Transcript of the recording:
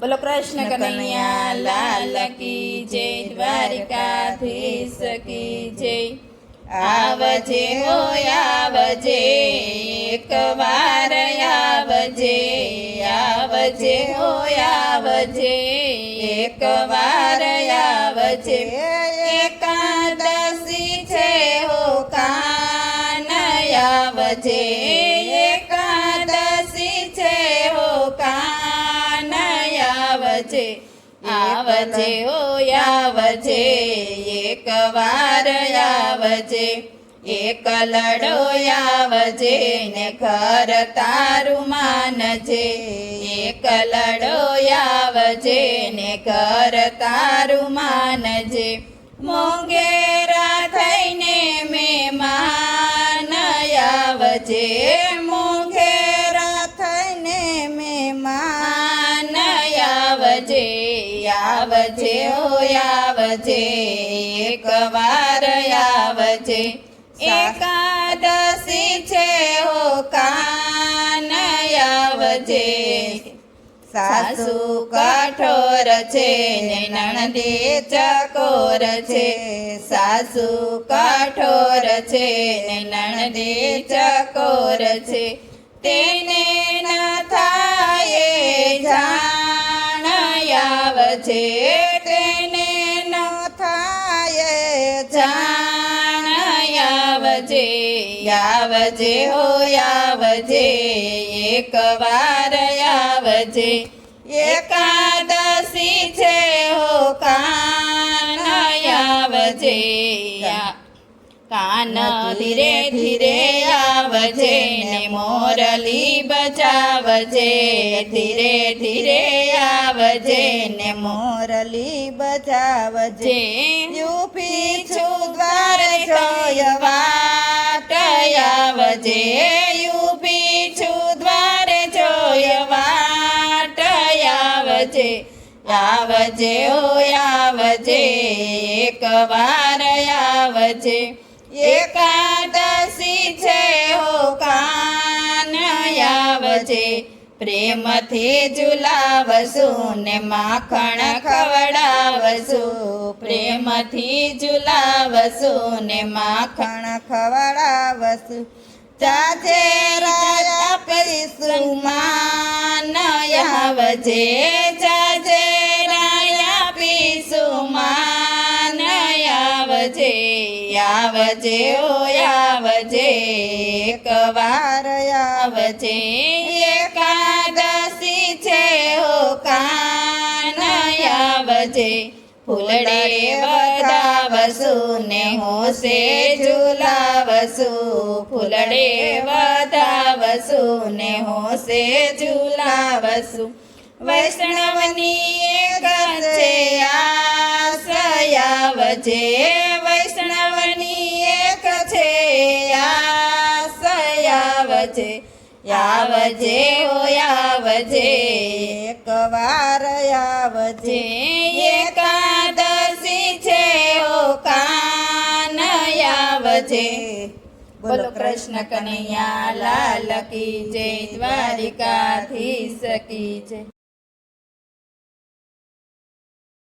બોલો કૃષ્ણ કનૈયા, લાલ કી જય, દ્વારિકાધીશ કી જય. આવજે હો આવજે, એક વાર આવજે. આવજે હો આવજે, એક વાર આવજે. એકાદશી છે, હો કાન આવજે. આવજે આવજે ઓ આવજે એક વાર આવજે એક લડો આવજે ને ઘર તારું માનજે એક લડો આવજે ને ઘર તારું માનજે મોંઘેરા આવજે, ઓ આવજે, એક વાર આવજે. એકાદશી છે હો કાન આવજે. સાસુ કઠોર છે, ને નણદે ચકોર છે. સાસુ કઠોર છે, ને નણદે ચકોર છે. તેને આવજે તેને ન થાય જાણ આવજે આવજે હો આવજે એક વાર આવજે. એકાદશી છે હો કાન આવજે. કાન ધીરે ધીરે આવજે ને મોરલી બચાવજે ધીરે ધીરે આવજે ને મોરલી બચાવજે યુપી છું દ્વારે જોયવા આવજે યુપી છું દ્વારે જોયવા આવજે આવજે ઓ આવજે, એક વાર આવજે. એકાદશી છે આવજે પ્રેમથી ઝુલાવશું ને માખણ ખવડાવશું. પ્રેમથી ઝુલાવશું ને માખણ ખણ ખવડાવશું. ચાચે રાજા કરીશું માન આવજે જાજે રાયા પીશું માન આવજે. આવજે, ઓ આવજે એકવાર આવજે. એકાદશી છે, ઓ કાન આવજે. ફૂલડે વધાવશું ને હોશે ઝુલાવશું ફૂલડે વધાવશું ને હોશે ઝુલાવશું વૈષ્ણવની એક છે આશયાવજે આશયાવજે આવજે, ઓ આવજે. આવજે. એકાદશી છે, ઓ કાન આવજે. બોલો કૃષ્ણ કનૈયા, લાલ કી જય, દ્વારિકાધીશ કી જય.